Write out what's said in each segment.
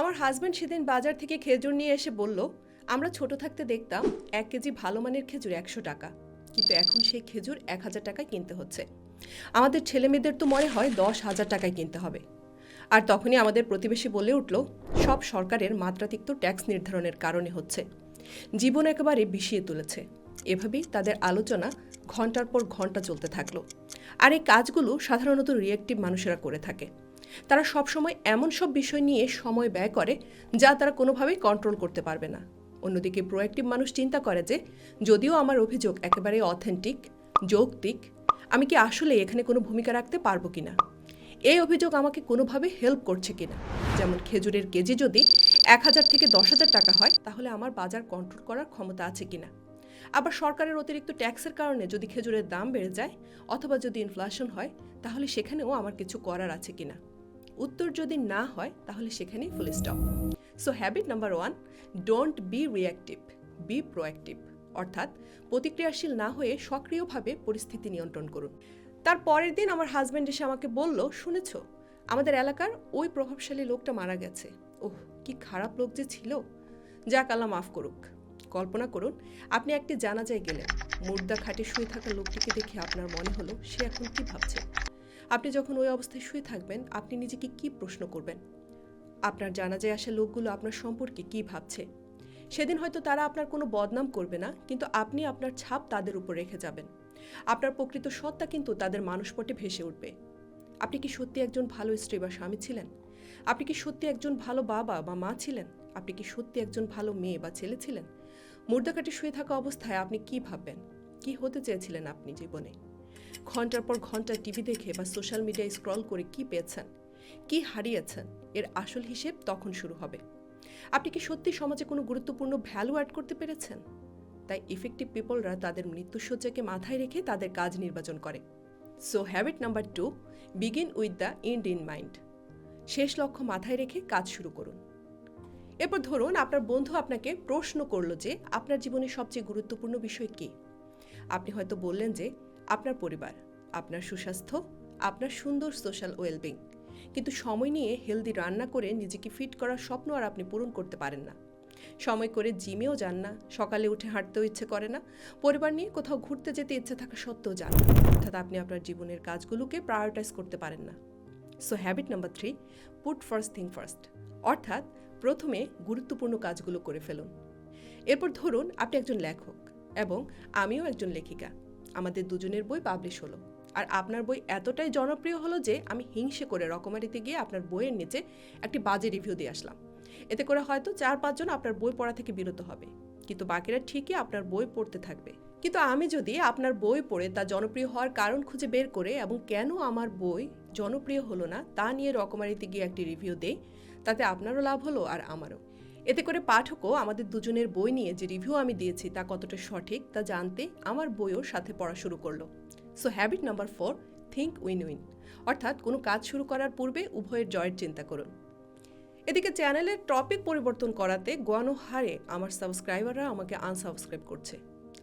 আমার হাজব্যান্ড সেদিন বাজার থেকে খেজুর নিয়ে এসে বলল, আমরা ছোট থাকতে দেখতাম এক কেজি ভালো মানের খেজুর একশো টাকা, কিন্তু এখন সেই খেজুর এক হাজার টাকায় কিনতে হচ্ছে। আমাদের ছেলে মেয়েদের তো মনে হয় দশ হাজার টাকায় কিনতে হবে। আর তখনই আমাদের প্রতিবেশী বলে উঠল, সব সরকারের মাত্রাতিরিক্ত ট্যাক্স নির্ধারণের কারণে হচ্ছে। জীবন একেবারে বিষিয়ে তুলেছে। এভাবেই তাদের আলোচনা ঘণ্টার পর ঘণ্টা চলতে থাকল। আর এই কাজগুলো সাধারণত রিয়েক্টিভ মানুষেরা করে থাকে। তারা সবসময় এমন সব বিষয় নিয়ে সময় ব্যয় করে যা তারা কোনোভাবেই কন্ট্রোল করতে পারবে না। অন্যদিকে প্রোয়াক্টিভ মানুষ চিন্তা করে যে, যদিও আমার অভিযোগ একেবারে অথেন্টিক যৌক্তিক, আমি কি আসলে এখানে কোনো ভূমিকা রাখতে পারব কিনা? এই অভিযোগ আমাকে কোনোভাবে হেল্প করছে কিনা? যেমন খেজুরের কেজি যদি এক হাজার থেকে দশ হাজার টাকা হয়, তাহলে আমার বাজার কন্ট্রোল করার ক্ষমতা আছে কিনা? আবার সরকারের অতিরিক্ত ট্যাক্সের কারণে যদি খেজুরের দাম বেড়ে যায়, অথবা যদি ইনফ্লেশন হয়, তাহলে সেখানেও আমার কিছু করার আছে কিনা? উত্তর যদি না হয়, তাহলে সেখানেই full stop so habit number one don't be reactive be proactive অর্থাৎ, প্রতিক্রিয়াশীল না হয়ে সক্রিয়ভাবে পরিস্থিতি নিয়ন্ত্রণ করুন। তার পরের দিন আমার হাজব্যান্ড এসে আমাকে বলল, শুনেছ, আমাদের এলাকার ওই প্রভাবশালী লোকটা মারা গেছে। ওহ, কি খারাপ লোক যে ছিল। যাক, আল্লাহ মাফ করুক। কল্পনা করুন, আপনি একটি জানাজায় গেলেন। মুর্দা খাটে শুয়ে থাকা লোকটিকে দেখে আপনার মনে হলো সে এখন কি ভাবছে? আপনি যখন ওই অবস্থায় শুয়ে থাকবেন, আপনি নিজেকে কি প্রশ্ন করবেন? আপনার জানাজায় আসা লোকগুলো আপনার সম্পর্কে কি ভাবছে? সেদিন হয়তো তারা আপনার কোনো বদনাম করবে না, কিন্তু আপনি আপনার ছাপ তাদের উপর রেখে যাবেন। আপনার প্রকৃত সত্তা কিন্তু তাদের মানসপটে ভেসে উঠবে। আপনি কি সত্যি একজন ভালো স্ত্রী বা স্বামী ছিলেন? আপনি কি সত্যি একজন ভালো বাবা বা মা ছিলেন? আপনি কি সত্যি একজন ভালো মেয়ে বা ছেলে ছিলেন? মুর্দাকাটে শুয়ে থাকা অবস্থায় আপনি কি ভাববেন? কি হতে চেয়েছিলেন আপনি জীবনে? ঘণ্টার পর ঘণ্টা টিভি দেখে বা সোশ্যাল মিডিয়ায় স্ক্রল করে কি পেয়েছেন, কি হারিয়েছেন, এর আসল হিসেব তখন শুরু হবে। আপনি কি সত্যি সমাজে কোনো গুরুত্বপূর্ণ ভ্যালু অ্যাড করতে পেরেছেন? তাই ইফেক্টিভ পিপলরা তাদের মৃত্যুসজ্জাকে মাথায় রেখে তাদের কাজ নির্বাচন করে। So habit number two begin with the end in mind শেষ লক্ষ্য মাথায় রেখে কাজ শুরু করুন। এরপর ধরুন আপনার বন্ধু আপনাকে প্রশ্ন করল যে, আপনার জীবনের সবচেয়ে গুরুত্বপূর্ণ বিষয় কী? আপনি হয়তো বললেন যে আপনার পরিবার, আপনার সুস্বাস্থ্য, আপনার সুন্দর সোশ্যাল ওয়েলবিং কিন্তু সময় নিয়ে হেলদি রান্না করে নিজেকে ফিট করার স্বপ্ন আর আপনি পূরণ করতে পারেন না। সময় করে জিমেও যান না, সকালে উঠে হাঁটতেও ইচ্ছে করে না, পরিবার নিয়ে কোথাও ঘুরতে যেতে ইচ্ছে থাকা সত্ত্বেও যান। না অর্থাৎ আপনি আপনার জীবনের কাজগুলোকে প্রায়োরিটাইজ করতে পারেন না। So habit number three put first thing first অর্থাৎ প্রথমে গুরুত্বপূর্ণ কাজগুলো করে ফেলুন। এরপর ধরুন আপনি একজন লেখক এবং আমিও একজন লেখিকা। আমাদের দুজনের বই পাবলিশ হলো। আর আপনার বই এতটাই জনপ্রিয় হলো যে আমি হিংসে করে রকমারিতে গিয়ে আপনার বইয়ের নিচে একটি বাজে রিভিউ দিয়ে আসলাম। এতে করে হয়তো চার পাঁচজন আপনার বই পড়া থেকে বিরত হবে। কিন্তু বাকিরা ঠিকই আপনার বই পড়তে থাকবে। কিন্তু আমি যদি আপনার বই পড়ে তা জনপ্রিয় হওয়ার কারণ খুঁজে বের করে এবং কেন আমার বই জনপ্রিয় হলো না তা নিয়ে রকমারিতে গিয়ে একটি রিভিউ দেই, তাতে আপনারও লাভ হলো আর আমারও। এতে করে পাঠকও আমাদের দুজনের বই নিয়ে যে রিভিউ আমি দিয়েছি তা কতটা সঠিক তা জানতে আমার বইও সাথে পড়া শুরু করল। So habit number four think win win অর্থাৎ কোনো কাজ শুরু করার পূর্বে উভয়ের জয়ের চিন্তা করুন। এদিকে চ্যানেলের টপিক পরিবর্তন করাতে গোয়ানো হারে আমার সাবস্ক্রাইবাররা আমাকে আনসাবস্ক্রাইব করছে।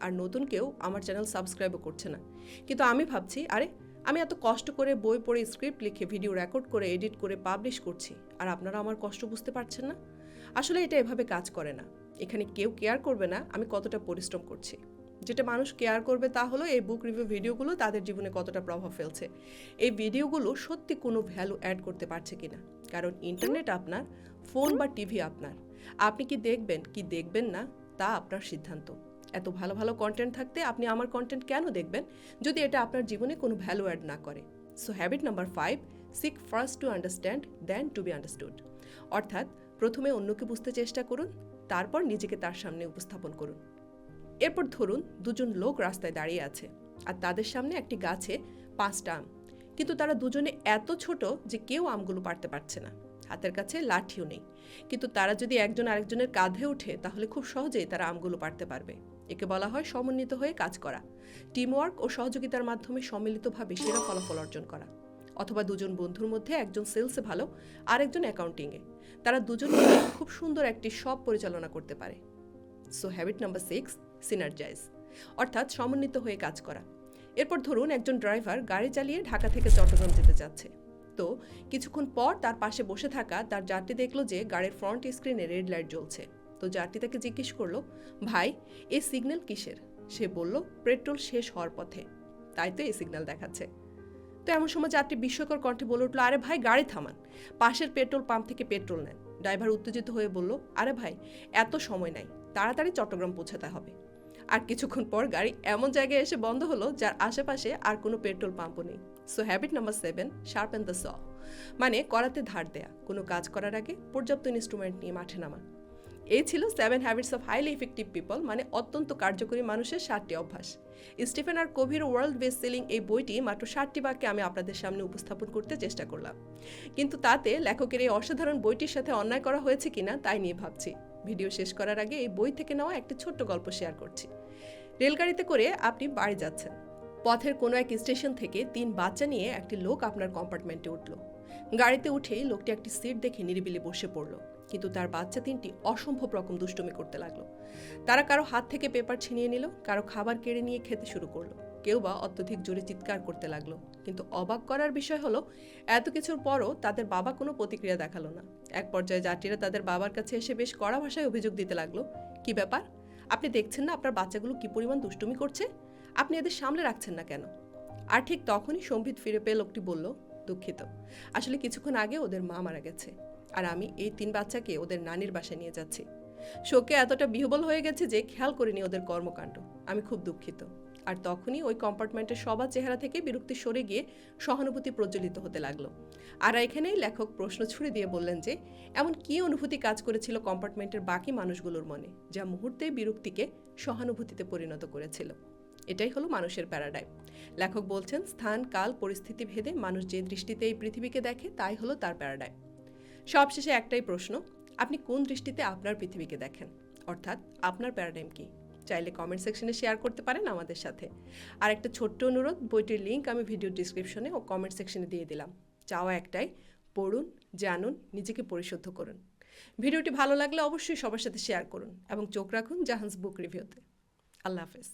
আর নতুন কেউ আমার চ্যানেল সাবস্ক্রাইবও করছে না। কিন্তু আমি ভাবছি, আরে, আমি এত কষ্ট করে বই পড়ে স্ক্রিপ্ট লিখে ভিডিও রেকর্ড করে এডিট করে পাবলিশ করছি, আর আপনারা আমার কষ্ট বুঝতে পারছেন না? আসলে এটা এভাবে কাজ করে না। এখানে কেউ কেয়ার করবে না, আমি কতটা পরিশ্রম করছি। যেটা মানুষ কেয়ার করবে তা হলো এই বুক রিভিউ ভিডিওগুলো তাদের জীবনে কতটা প্রভাব ফেলছে। এই ভিডিওগুলো সত্যি কোনো ভ্যালু অ্যাড করতে পারছে কিনা? কারণ ইন্টারনেট আপনার ফোন বা টিভি আপনার। আপনি কি দেখবেন কি দেখবেন না, তা আপনার সিদ্ধান্ত। এত ভালো ভালো কন্টেন্ট থাকতে আপনি আমার কন্টেন্ট কেন দেখবেন? যদি এটা আপনার জীবনে কোনো ভ্যালু অ্যাড না করে। So habit number five seek first to understand then to be understood অর্থাৎ প্রথমে অন্যকে বুঝতে চেষ্টা করুন, তারপর নিজেকে তার সামনে উপস্থাপন করুন। এরপর ধরুন, দুজন লোক রাস্তায় দাঁড়িয়ে আছে, আর তাদের সামনে একটি গাছে পাঁচটা আম। কিন্তু তারা দুজনে এত ছোট যে কেউ আমগুলো পারতে পারছে না। হাতের কাছে লাঠিও নেই। কিন্তু তারা যদি একজন আরেকজনের কাঁধে ওঠে, তাহলে খুব সহজেই তারা আমগুলো পারতে পারবে। একে বলা হয় সমন্বিত হয়ে কাজ করা। টিমওয়ার্ক ও সহযোগিতার মাধ্যমে সম্মিলিতভাবে সেরা ফলাফল অর্জন করা। অথবা দুজন বন্ধুর মধ্যে একজন সেলসে ভালো আর একজন অ্যাকাউন্টিংয়ে। তারা দুজন খুব সুন্দর একটি সব পরিচালনা করতে পারে। So habit number six synergise অর্থাৎ সমন্বিত হয়ে কাজ করা। এরপর ধরুন একজন ড্রাইভার গাড়ি চালিয়ে ঢাকা থেকে চট্টগ্রাম যেতে চাচ্ছে। তো, কিছুক্ষণ পর তার পাশে বসে থাকা তার যাত্রী দেখল যে গাড়ির ফ্রন্ট স্ক্রিনে রেড লাইট জ্বলছে। তো যাত্রী তাকে জিজ্ঞেস করল, ভাই এই সিগন্যাল কিসের? সে বলল, পেট্রোল শেষ হওয়ার পথে। তাই তো এই সিগন্যাল দেখাচ্ছে। তো এমন সময় যাত্রী বিস্ময়কর কণ্ঠে বলে উঠল, আরে ভাই, গাড়ি থামান। পাশের পেট্রোল পাম্প থেকে পেট্রোল নেন। ড্রাইভার উত্তেজিত হয়ে বলল, আরে ভাই, এত সময় নাই, তাড়াতাড়ি চট্টগ্রাম পৌঁছাতে হবে। আর কিছুক্ষণ পর গাড়ি এমন জায়গায় এসে বন্ধ হলো, যার আশেপাশে আর কোনো পেট্রোল পাম্পও নেই। So habit number seven sharpen the saw মানে করাতে ধার দেয়া। কোনো কাজ করার আগে পর্যাপ্ত ইনস্ট্রুমেন্ট নিয়ে মাঠে নামা এই ছিল seven habits of highly effective people মানে অত্যন্ত কার্যকরী মানুষের সাতটি অভ্যাস। স্টিফেন আর কোভির ওয়ার্ল্ড বেস্ট সেলিং এই বইটি মাত্র ষাটটি বাক্যে আমি আপনাদের সামনে উপস্থাপন করতে চেষ্টা করলাম। কিন্তু তাতে লেখকের এই অসাধারণ বইটির সাথে অন্যায় করা হয়েছে কিনা তাই নিয়ে ভাবছি। ভিডিও শেষ করার আগে এই বই থেকে নেওয়া একটি ছোট্ট গল্প শেয়ার করছি। রেলগাড়িতে করে আপনি বাড়ি যাচ্ছেন। পথের কোনো এক স্টেশন থেকে তিন বাচ্চা নিয়ে একটি লোক আপনার কম্পার্টমেন্টে উঠল। গাড়িতে উঠেই লোকটি একটি সিট দেখে নিরিবিলি বসে পড়ল। কিন্তু তার বাচ্চা তিনটি অসম্ভব রকম দুষ্টুমি করতে লাগল। তারা কারও হাত থেকে পেপার ছিনিয়ে নিল, কারও খাবার কেড়ে নিয়ে খেতে শুরু করল। কেউ বা অত্যধিক জোরে চিৎকার করতে লাগল। কিন্তু অবাক করার বিষয় হলো, এত কিছুর পরও তাদের বাবা কোনো প্রতিক্রিয়া দেখাল না। এক পর্যায়ে যাত্রীরা তাদের বাবার কাছে এসে বেশ কড়া ভাষায় অভিযোগ দিতে লাগল, কি ব্যাপার? আপনি দেখছেন না আপনার বাচ্চাগুলো কি পরিমাণ দুষ্টুমি করছে? আপনি এদের সামলে রাখছেন না কেন? আর ঠিক তখনই সম্বিত ফিরে পেয়ে লোকটি বলল, দুঃখিত। আসলে কিছুক্ষণ আগে ওদের মা মারা গেছে। আর আমি এই তিন বাচ্চাকে ওদের নানির বাসায় নিয়ে যাচ্ছি। শোকে এতটা বিহবল হয়ে গেছে যে খেয়াল করিনি ওদের কর্মকাণ্ড। আমি খুব দুঃখিত। আর তখনই ওই কম্পার্টমেন্টের সবার চেহারা থেকে বিরক্তি সরে গিয়ে সহানুভূতি প্রজ্বলিত হতে লাগল। আর এখানেই লেখক প্রশ্ন ছুড়ে দিয়ে বললেন যে, এমন কি অনুভূতি কাজ করেছিল কম্পার্টমেন্টের বাকি মানুষগুলোর মনে, যা মুহূর্তে বিরক্তিকে সহানুভূতিতে পরিণত করেছিল? এটাই হলো মানুষের প্যারাডাইম। লেখক বলছেন, স্থান, কাল, পরিস্থিতি ভেদে মানুষ যে দৃষ্টিতে এই পৃথিবীকে দেখে, তাই হলো তার প্যারাডাইম। সবশেষে একটাই প্রশ্ন, আপনি কোন দৃষ্টিতে আপনার পৃথিবীকে দেখেন? অর্থাৎ আপনার প্যারাডাইম কি? চাইলে কমেন্ট সেকশনে শেয়ার করতে পারেন আমাদের সাথে। আর একটা ছোট্ট অনুরোধ, বইটির লিঙ্ক আমি ভিডিও ডিসক্রিপশনে ও কমেন্ট সেকশনে দিয়ে দিলাম। চাওয়া একটাই, পড়ুন, জানুন, নিজেকে পরিশুদ্ধ করুন। ভিডিওটি ভালো লাগলে অবশ্যই সবার সাথে শেয়ার করুন এবং চোখ রাখুন জাহান্স বুক রিভিউতে। আল্লাহ হাফেজ।